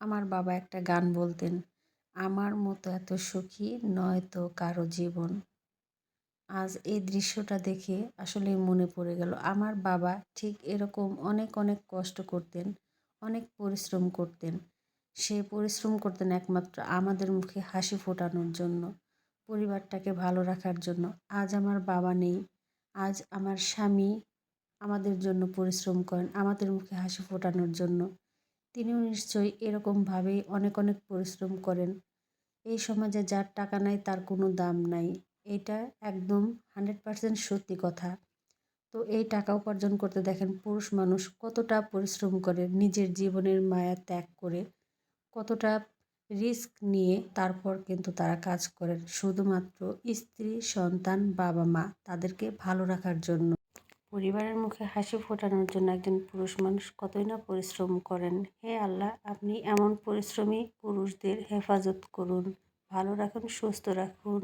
আমার বাবা একটা গান বলতেন, আমার মতো এত সুখী নয়তো কারও জীবন। আজ এই দৃশ্যটা দেখে আসলে মনে পড়ে গেল, আমার বাবা ঠিক এরকম অনেক অনেক কষ্ট করতেন, অনেক পরিশ্রম করতেন। সে পরিশ্রম করতেন একমাত্র আমাদের মুখে হাসি ফোটানোর জন্য, পরিবারটাকে ভালো রাখার জন্য। আজ আমার বাবা নেই, আজ আমার স্বামী আমাদের জন্য পরিশ্রম করেন, আমাদের মুখে হাসি ফোটানোর জন্য। তিনিও নিশ্চয়ই এরকমভাবেই অনেক অনেক পরিশ্রম করেন। এই সমাজে যার টাকা নাই, তার কোনো দাম নাই। এটা একদম হান্ড্রেড পারসেন্ট সত্যি কথা। তো এই টাকা উপার্জন করতে দেখেন পুরুষ মানুষ কতটা পরিশ্রম করে নিজের জীবনের মায়া ত্যাগ করে, কতটা রিস্ক নিয়ে তারপর কিন্তু তারা কাজ করেন। শুধুমাত্র স্ত্রী, সন্তান বাবা মা তাদেরকে ভালো রাখার জন্য। পরিবারের মুখে হাসি ফোটানোর জন্য একজন পুরুষ মানুষ কতই না পরিশ্রম করেন। হে আল্লাহ, আপনি এমন পরিশ্রমী পুরুষদের হেফাজত করুন, ভালো রাখুন, সুস্থ রাখুন।